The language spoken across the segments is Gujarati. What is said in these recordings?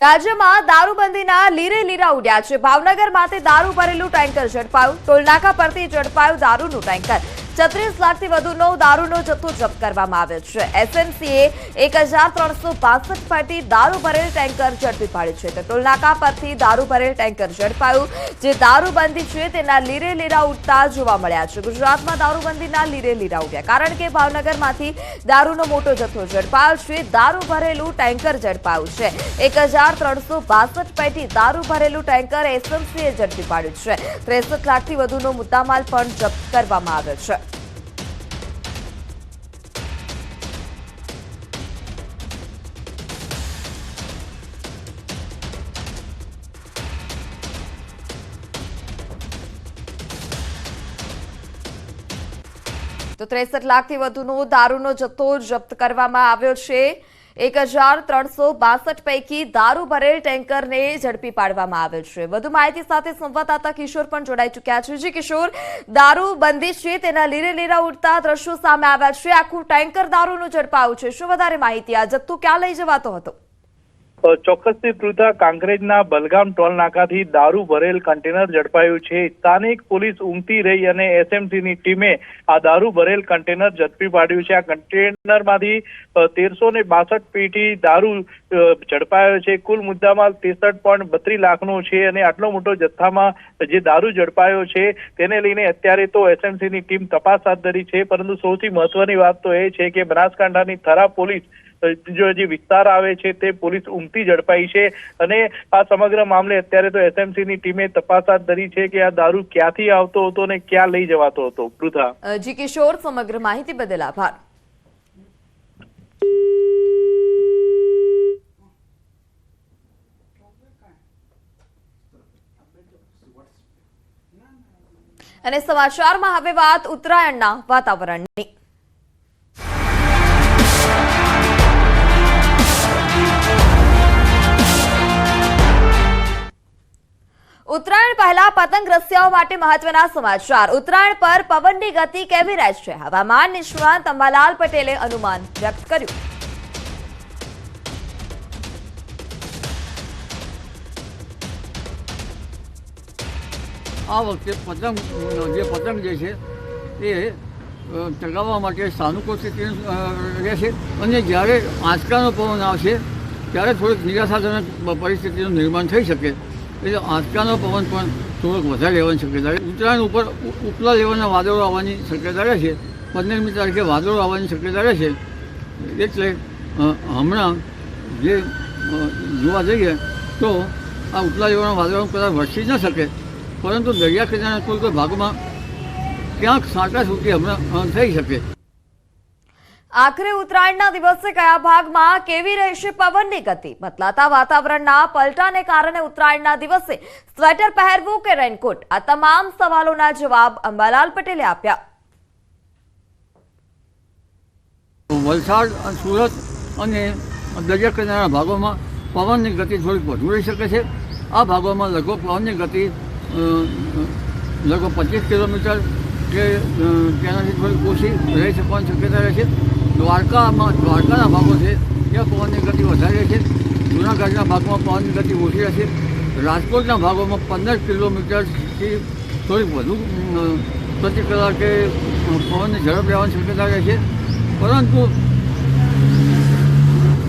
રાજ્યમાં દારૂબંધીના લીરે લીરા ઉડ્યા છે. ભાવનગરમાંથી દારૂ ભરેલું ટેન્કર ઝડપાયું. ટોલનાકા પરથી ઝડપાયું દારૂનું ટેન્કર. છત્રીસ લાખથી વધુનો દારૂનો જથ્થો જપ્ત કરવામાં આવ્યો છે. એસએમસીએ એક હજાર ત્રણસો બાસઠ પેટી દારૂ ભરેલ ટેન્કર ઝડપી પાડ્યું છે. તો નાકા પરથી દારૂ ભરેલ ટેન્કર ઝડપાયું. જે દારૂબંધી છે તેના લીરે લીરા ઉઠતા જોવા મળ્યા છે. ગુજરાતમાં દારૂબંધીના લીરે લીરા ઉડ્યા. કારણ કે ભાવનગરમાંથી દારૂનો મોટો જથ્થો ઝડપાયો છે. દારૂ ભરેલું ટેન્કર ઝડપાયું છે. એક હજાર ત્રણસો બાસઠ પેટી દારૂ ભરેલું ટેન્કર એસએમસીએ ઝડપી પાડ્યું છે. ત્રેસઠ લાખથી વધુનો મુદ્દામાલ પણ જપ્ત કરવામાં આવ્યો છે. તો ત્રેસઠ લાખથી વધુનો દારૂનો જથ્થો જપ્ત કરવામાં આવ્યો છે. એક હજાર ત્રણસો બાસઠ પૈકી દારૂ ભરેલ ટેન્કરને ઝડપી પાડવામાં આવ્યો છે. વધુ માહિતી સાથે સંવાદદાતા કિશોર પણ જોડાઈ ચુક્યા છે. જી કિશોર, દારૂ બંધી છે તેના લીરે લીરા ઉડતા દ્રશ્યો સામે આવ્યા છે. આખું ટેન્કર દારૂનું ઝડપાયું છે. શું વધારે માહિતી? આ જથ્થો ક્યાં લઈ જવાતો હતો? ચોક્કસથી પૃથા કાંકરેજના બલગામ ટોલ નાકાથી દારૂ ભરેલ કન્ટેનર ઝડપાયું છે. સ્થાનિક પોલીસ ઊંઘતી રહી અને એસએમસીની ટીમે આ દારૂ ભરેલ કન્ટેનર ઝડપી પાડ્યું છે. આ કન્ટેનરમાંથી તેરસો ને બાસઠ પેટી દારૂ ઝડપાયો છે. કુલ મુદ્દામાં ત્રેસઠ પોઈન્ટ બત્રીસ લાખનો છે અને આટલો મોટો જથ્થામાં જે દારૂ ઝડપાયો છે તેને લઈને અત્યારે તો એસએમસીની ટીમ તપાસ હાથ ધરી છે. પરંતુ સૌથી મહત્વની વાત તો એ છે કે બનાસકાંઠાની થરા પોલીસ જો વિસ્તાર આવે છે તે પોલીસ ઉમટી ઝડપાઈ છે અને આ સમગ્ર મામલે અત્યારે તો એસએમસી ની ટીમે તપાસ હાથ ધરી છે કે આ દારૂ ક્યાંથી આવતો હતો અને ક્યાં લઈ જવાતો હતો. પૃથા. જી કિશોર, સમગ્ર માહિતી બદલ આભાર. અને સમાચારમાં હવે વાત ઉત્તરાયણના વાતાવરણની. ઉત્તરાયણ પહેલા પતંગ રસિયાઓ માટે મહત્વના સમાચાર. ઉત્તરાયણ પર પવનની ગતિ કેવી રહેશે? હવામાન નિષ્ણાંત અંબાલાલ પટેલે અનુમાન વ્યક્ત કર્યું. આ વખતે પતંગ, જે પતંગ જે છે, એ ચગાવવા માટે સાનુકૂળ સ્થિતિ રહેશે. અને જ્યારે આંચકાનો પવન આવશે, ત્યારે થોડીક નિરાશાજનક પરિસ્થિતિનું નિર્માણ થઈ શકે. એટલે આંચકાનો પવન પણ થોડોક વધારે રહેવાની શક્યતા છે. ઉત્તરાયણ ઉપર ઉપલા લેવલના વાદળો આવવાની શક્યતા રહે છે પંદરમી તારીખે વાદળો આવવાની શક્યતા રહે છે એટલે હમણાં જે જોવા જઈએ તો આ ઉપલા લેવાના વાદળો કદાચ વરસી ન શકે. પરંતુ દરિયા કિનારાના કોઈ કોઈ ભાગમાં ક્યાંક સાંટા સુધી હમણાં થઈ શકે. આખરે ઉત્તરાયણના દિવસે કયા ભાગમાં કેવી રહેશે પવનની ગતિ? બદલાતા વાતાવરણના પલટાને કારણે ઉત્તરાયણના દિવસે સ્વેટર પહેરવું કે રેનકોટ? આ તમામ સવાલોના જવાબ અંબાલાલ પટેલે આપ્યા. વલસાડ, સુરત અને દરિયા કિનારાના ભાગોમાં પવનની ગતિ થોડીક વધુ રહી શકે છે. આ ભાગોમાં લગભગ પવનની ગતિ લગભગ પચીસ કિલોમીટર કે તેનાથી થોડીક ઓછી રહી શકવાની શક્યતા રહે છે. દ્વારકામાં દ્વારકાના ભાગો છે ત્યાં પવનની ગતિ વધારે રહેશે જૂનાગઢના ભાગમાં પવનની ગતિ ઓછી રહેશે રાજકોટના ભાગોમાં પંદર કિલોમીટરથી થોડીક વધુ પ્રતિ કલાકે પવનની ઝડપ રહેવાની શક્યતા રહેશે પરંતુ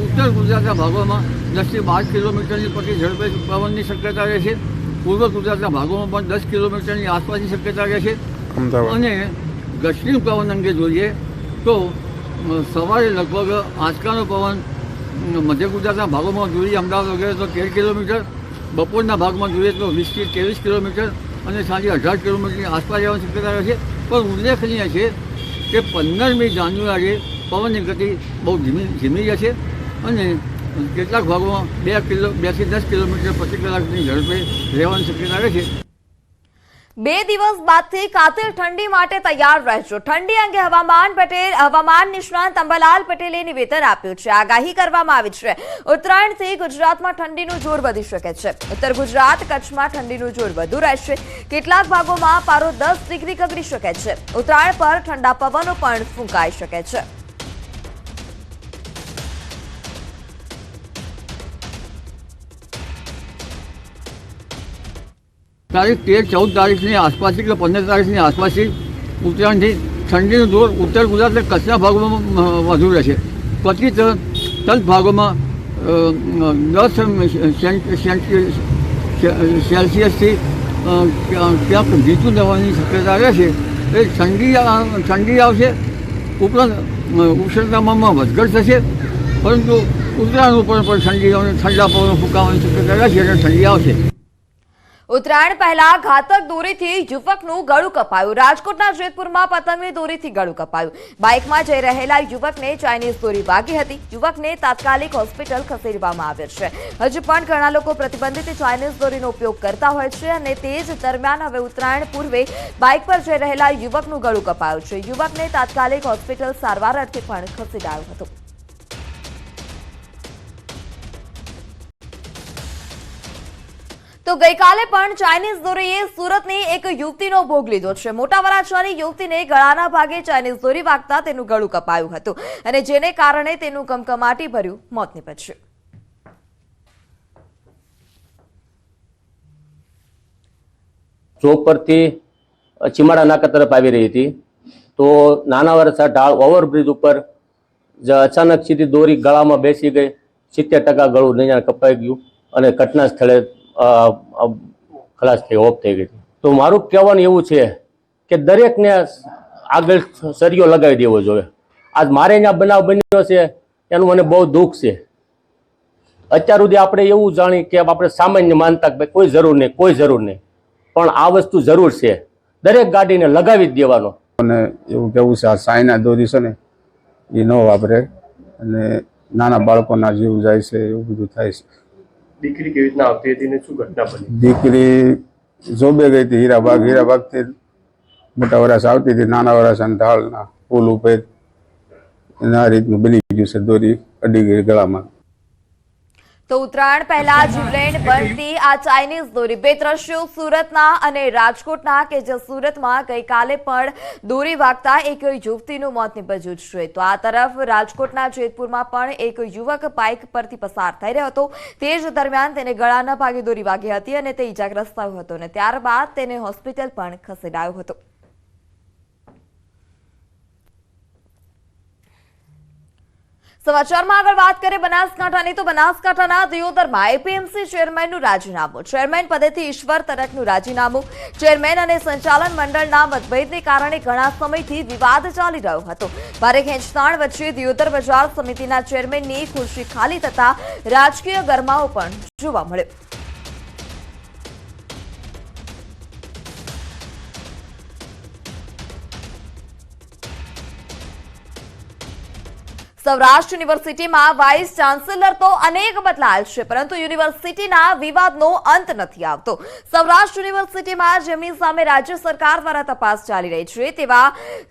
ઉત્તર ગુજરાતના ભાગોમાં દસથી બાર કિલોમીટરની પ્રતિ ઝડપે પવનની શક્યતા રહેશે પૂર્વ ગુજરાતના ભાગોમાં પણ દસ કિલોમીટરની આસપાસની શક્યતા રહેશે અને દક્ષિણ પવન અંગે જોઈએ તો સવારે લગભગ આંચકાનો પવન મધ્ય ગુજરાતના ભાગોમાં જોઈએ અમદાવાદ વગેરે તો તેર કિલોમીટર, બપોરના ભાગમાં જોઈએ તો વીસથી ત્રેવીસ કિલોમીટર અને સાંજે અઢાર કિલોમીટરની આસપાસ જવાની શક્યતા છે. પણ ઉલ્લેખનીય છે કે પંદરમી જાન્યુઆરીએ પવનની ગતિ બહુ ધીમી ધીમી જશે અને કેટલાક ભાગોમાં બે કિલો બેથી દસ કિલોમીટર પ્રતિ કલાકની ઝડપે રહેવાની શક્યતા રહે છે. બે દિવસ બાદથી કાતિલ ઠંડી માટે તૈયાર રહેજો. ઠંડી અંગે હવામાન પટેલ, હવામાન નિષ્ણાંત અંબાલાલ પટેલે નિવેદન આપ્યું છે. આગાહી કરવામાં આવી છે. ઉત્તરાયણથી ગુજરાતમાં ઠંડીનું જોર વધી શકે છે. ઉત્તર ગુજરાત કચ્છમાં ઠંડીનું જોર વધુ રહેશે. કેટલાક ભાગોમાં પારો દસ ડિગ્રી ગગડી શકે છે. ઉત્તરાયણ પર ઠંડા પવનો પણ ફૂંકાઈ શકે છે. તારીખ તેર, ચૌદ તારીખની આસપાસથી કે પંદર તારીખની આસપાસથી ઉત્તરાયણથી ઠંડીનું દૂર ઉત્તર ગુજરાત એટલે કચ્છના ભાગોમાં વધુ રહેશે. પછી ત- તદ ભાગોમાં દસ સેલ્સિયસથી ક્યાંક નીચું જવાની શક્યતા રહેશે, એ ઠંડી ઠંડી આવશે, ઉપરાંત ઉષ્ણતામાનમાં વધઘટ થશે, પરંતુ ઉત્તરાયણ ઉપર પણ ઠંડી ઠંડા પવન ફૂંકાવાની શક્યતા રહેશે અને ઠંડી આવશે. ઉત્તરાયણ પહેલા ઘાતક દોરીથી યુવકનું ગળું કપાયું. રાજકોટના જેતપુરમાં પતંગની દોરીથી ગળું કપાયું. બાઇકમાં જઈ રહેલા યુવકને ચાઇનીઝ દોરી વાગી હતી. યુવકને તાત્કાલિક હોસ્પિટલ ખસેડવામાં આવ્યો છે. હજુ પણ ઘણા લોકો પ્રતિબંધિત ચાઇનીઝ દોરીનો ઉપયોગ કરતા હોય છે અને તે જ દરમિયાન હવે ઉત્તરાયણ પૂર્વે બાઇક પર જઈ રહેલા યુવકનું ગળું કપાયું છે. યુવકને તાત્કાલિક હોસ્પિટલ સારવાર અર્થે પણ ખસેડાયો હતો. તો ગઈકાલે પણ ચાઇનીઝ દોરીએ સુરતની એક યુવતીનો ભોગ લીધો છે. મોટા વરાછાની યુવતીને ગળાના ભાગે ચાઇનીઝ દોરી વાગતા તેનું ગળું કપાયું હતું અને જેને કારણે તેનું કમકમાટી ભર્યું મોત નીપજ્યું. ચોક પરથી ચીમાડા નાકા તરફ આવી રહી હતી. તો નાના વરસા ઢાળ ઓવરબ્રિજ ઉપર અચાનક સીધી દોરી ગળામાં બેસી ગઈ. સિત્તેર ટકા ગળું નહીં કપાઈ ગયું અને ઘટના સ્થળે ખલાસ થઈ, ઓફ થઈ ગઈ તો મારું કહેવાનું એવું છે કે દરેકને આગળ સરિયો લગાવી દેવો જોઈએ. આજ મારે અહીંયા બનાવ બન્યો છે, એનું મને બહુ દુઃખ છે. અત્યાર સુધી આપણે એવું જાણી કે આપણે સામાન્ય માનતા કે ભાઈ કોઈ જરૂર નહીં, કોઈ જરૂર નહીં. પણ આ વસ્તુ જરૂર છે. દરેક ગાડીને લગાવી જ દેવાનો. અને એવું કેવું છે, આ સાયના દોરી છે ને, એ ન વાપરે. અને નાના બાળકોના જીવ જાય છે, એવું બધું થાય છે. દીકરી કેવી રીતના આવતી હતી ને શું ઘટના બની? દીકરી જોબે ગઈ હતી હીરાબાગ હીરાબાગથી મોટા વરસ આવતી હતી, નાના વરસ અને ઢાળના પુલ ઉપર. એના રીતનું બની ગયું છે, દોરી અડી ગઈ ગળામાં. તો ઉત્તરાયણ પહેલા જીવલેણ બનતી આ ચાઇનીઝ દોરી. બે દ્રશ્યો સુરતના અને રાજકોટના કે જે સુરતમાં ગઈકાલે પણ દોરી વાગતા એક યુવતીનું મોત નીપજ્યું છે. તો આ તરફ રાજકોટના જેતપુરમાં પણ એક યુવક બાઇક પરથી પસાર થઈ રહ્યો હતો. તે જ દરમિયાન તેને ગળાના ભાગે દોરી વાગી હતી અને તે ઇજાગ્રસ્ત થયો હતો અને ત્યારબાદ તેને હોસ્પિટલ પણ ખસેડાયો હતો. સમાચારમાં આગળ વાત કરીએ બનાસકાંઠાની, તો બનાસકાંઠાના દિયોદરમાં એપીએમસી ચેરમેનનું રાજીનામું. ચેરમેન પદેથી ઈશ્વર તરકનું રાજીનામું. ચેરમેન અને સંચાલન મંડળના મતભેદને કારણે ઘણા સમયથી વિવાદ ચાલી રહ્યો હતો. ભારે ખેંચતાણ વચ્ચે દિયોદર બજાર સમિતિના ચેરમેનની ખુરશી ખાલી થતા રાજકીય ગરમાવો પણ જોવા મળ્યો. સૌરાષ્ટ્ર યુનિવર્સિટીમાં વાઇસ ચાન્સેલર તો અનેક બદલાયેલ છે, પરંતુ યુનિવર્સિટીના વિવાદનો અંત નથી આવતો. સૌરાષ્ટ્ર યુનિવર્સિટીમાં જેમની સામે રાજ્ય સરકાર દ્વારા તપાસ ચાલી રહી છે, તેવા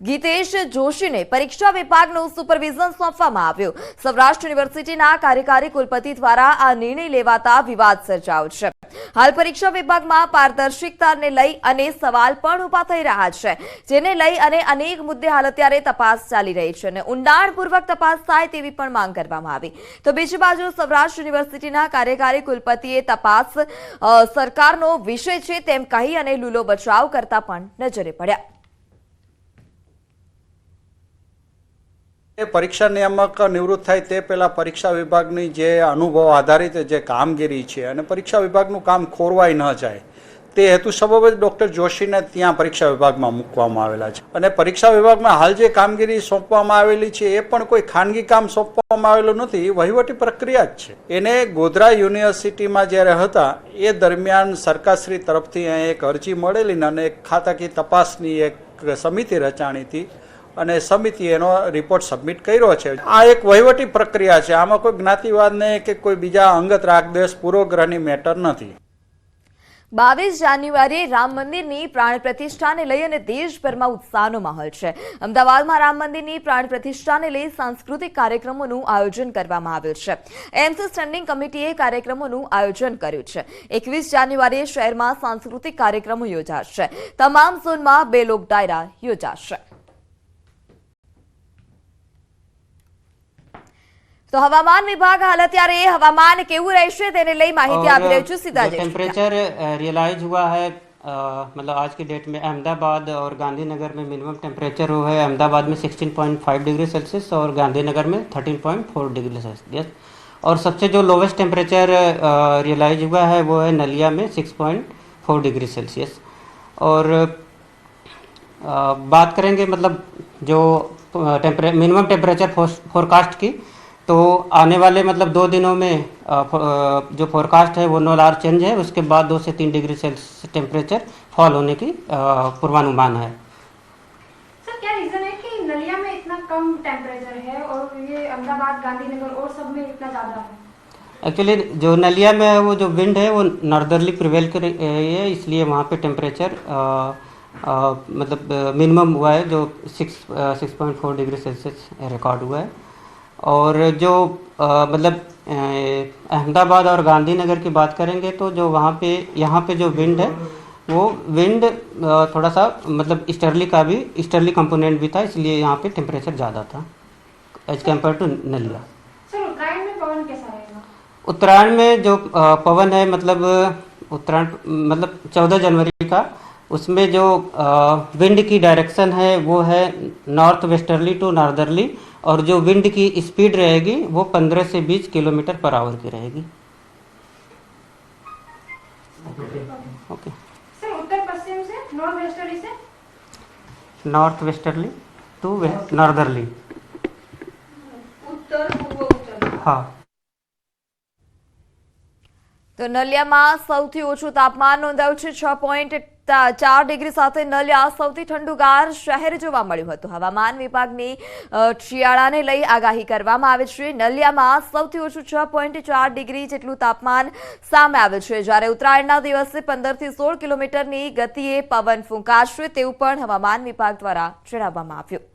ગીતેશ જોશીને પરીક્ષા વિભાગનું સુપરવિઝન સોંપવામાં આવ્યું. સૌરાષ્ટ્ર યુનિવર્સિટીના કાર્યકારી કુલપતિ દ્વારા આ નિર્ણય લેવાતા વિવાદ સર્જાયો છે. હાલ પરીક્ષા વિભાગમાં પારદર્શિકતાને લઈ અને સવાલ પણ ઊભા થઈ રહ્યા છે, જેને લઈ અને અનેક મુદ્દે હાલ અત્યારે તપાસ ચાલી રહી છે અને ઊંડાણપૂર્વક તપાસ થાય તેવી પણ માંગ કરવામાં આવી. તો બીજી બાજુ સૌરાષ્ટ્ર યુનિવર્સિટીના કાર્યકારી કુલપતિએ તપાસ સરકારનો વિષય છે તેમ કહી અને લૂલો બચાવ કરતા પણ નજરે પડ્યા. એ પરીક્ષા નિયામક નિવૃત્ત થાય તે પહેલાં પરીક્ષા વિભાગની જે અનુભવ આધારિત જે કામગીરી છે અને પરીક્ષા વિભાગનું કામ ખોરવાઈ ન જાય, તે હેતુ સબબ જ ડૉક્ટર જોશીને ત્યાં પરીક્ષા વિભાગમાં મૂકવામાં આવેલા છે. અને પરીક્ષા વિભાગમાં હાલ જે કામગીરી સોંપવામાં આવેલી છે, એ પણ કોઈ ખાનગી કામ સોંપવામાં આવેલું નથી, વહીવટી પ્રક્રિયા જ છે. એને ગોધરા યુનિવર્સિટીમાં જ્યારે હતા, એ દરમિયાન સરકારશ્રી તરફથી અહીં એક અરજી મળેલી અને એક ખાતાકી તપાસની એક સમિતિ રચાણી હતી. અને સમિતિ એનો રિપોર્ટ સબમિટ કર્યો છે. આ એક વહીવટી પ્રક્રિયા છે. આમાં કોઈ જ્ઞાતિવાદને કે કોઈ બીજા અંગત રાગદ્વેષ પૂર્વગ્રહની મેટર નથી. બાવીસ જાન્યુઆરીએ રામ મંદિરની પ્રાણ પ્રતિષ્ઠાને લઈ અને દેશભરમાં ઉત્સાહનો માહોલ છે. અમદાવાદમાં રામ મંદિરની પ્રાણ પ્રતિષ્ઠાને લઈ સાંસ્કૃતિક કાર્યક્રમોનું આયોજન કરવામાં આવ્યું છે. એમ્સ સ્ટેન્ડિંગ કમિટીએ કાર્યક્રમોનું આયોજન કર્યું છે. એકવીસ જાન્યુઆરીએ શહેરમાં સાંસ્કૃતિક કાર્યક્રમો યોજાશે. તમામ ઝોનમાં બે લોક ડાયરા યોજાશે. તો હવામાન વિભાગ હાલ અત્યારે હવામાન કેવું રહેશે તેને લઈ માહિતી આપી રહ્યું છું સીધા जो જઈશું. टेम्परेचर रियलाइज हुआ है अ, मतलब आज की डेट में अहमदाबाद और गांधीनगर में मिनिमम टेम्परेचर वो है अहमदाबाद में 16.5 डिग्री सेल्सियस और गांधीनगर में 13.4 डिग्री सेल्सियस और सबसे जो लोवेस्ट टेम्परेचर रियलाइज हुआ है वो है नलिया में 6.4 डिग्री सेल्सियस और अ, बात करेंगे मतलब जो टेम्परे मिनिमम टेम्परेचर फोरकास्ट की तो आने वाले मतलब दो दिनों में जो फोरकास्ट है वो नो लार चेंज है। उसके बाद दो से तीन डिग्री सेल्सियस टेम्परेचर फॉल होने की पूर्वानुमान है। सर क्या रीजन है कि नलिया में इतना कम टेम्परेचर है और ये अहमदाबाद गांधीनगर और सब में इतना ज़्यादा है? एक्चुअली जो नलिया में है वो जो विंड है वो नॉर्दर्ली प्रिवेल कर रही है इसलिए वहाँ पे टेम्परेचर मतलब मिनिमम हुआ है जो six six point four degree Celsius record हुआ है। और जो अ, मतलब अहमदाबाद और गांधीनगर की बात करेंगे तो जो वहाँ पे यहाँ पे जो विंड है वो विंड थोड़ा सा मतलब ईस्टर्ली का भी ईस्टर्ली कंपोनेंट भी था इसलिए यहाँ पे टेम्परेचर ज़्यादा था। As compared to Naliya. Uttarayan में पवन कैसा रहेगा? उत्तरायण में जो पवन है मतलब उत्तरायण मतलब चौदह जनवरी का उसमें जो विंड की डायरेक्शन है वो है नॉर्थ वेस्टर्ली टू नॉर्दर्ली और जो विंड की स्पीड रहेगी वो पंद्रह से बीस किलोमीटर पर आवर की रहेगी ओके सर उत्तर पश्चिम से नॉर्थ वेस्टर्ली से नॉर्थ वेस्टर्ली टू नॉर्दर्ली उत्तर पूर्व उत्तर हाँ તો નલિયામાં સૌથી ઓછું તાપમાન નોંધાયું છે છ પોઈન્ટ ચાર ડિગ્રી સાથે નલિયા સૌથી ઠંડુગાર શહેર જોવા મળ્યું હતું. હવામાન વિભાગની શિયાળાને લઈ આગાહી કરવામાં આવે છે. નલિયામાં સૌથી ઓછું છ પોઈન્ટ ચાર ડિગ્રી જેટલું તાપમાન સામે આવ્યું છે. જ્યારે ઉત્તરાયણના દિવસે પંદરથી સોળ કિલોમીટરની ગતિએ પવન ફૂંકાશે તેવું પણ હવામાન વિભાગ દ્વારા જણાવવામાં આવ્યું.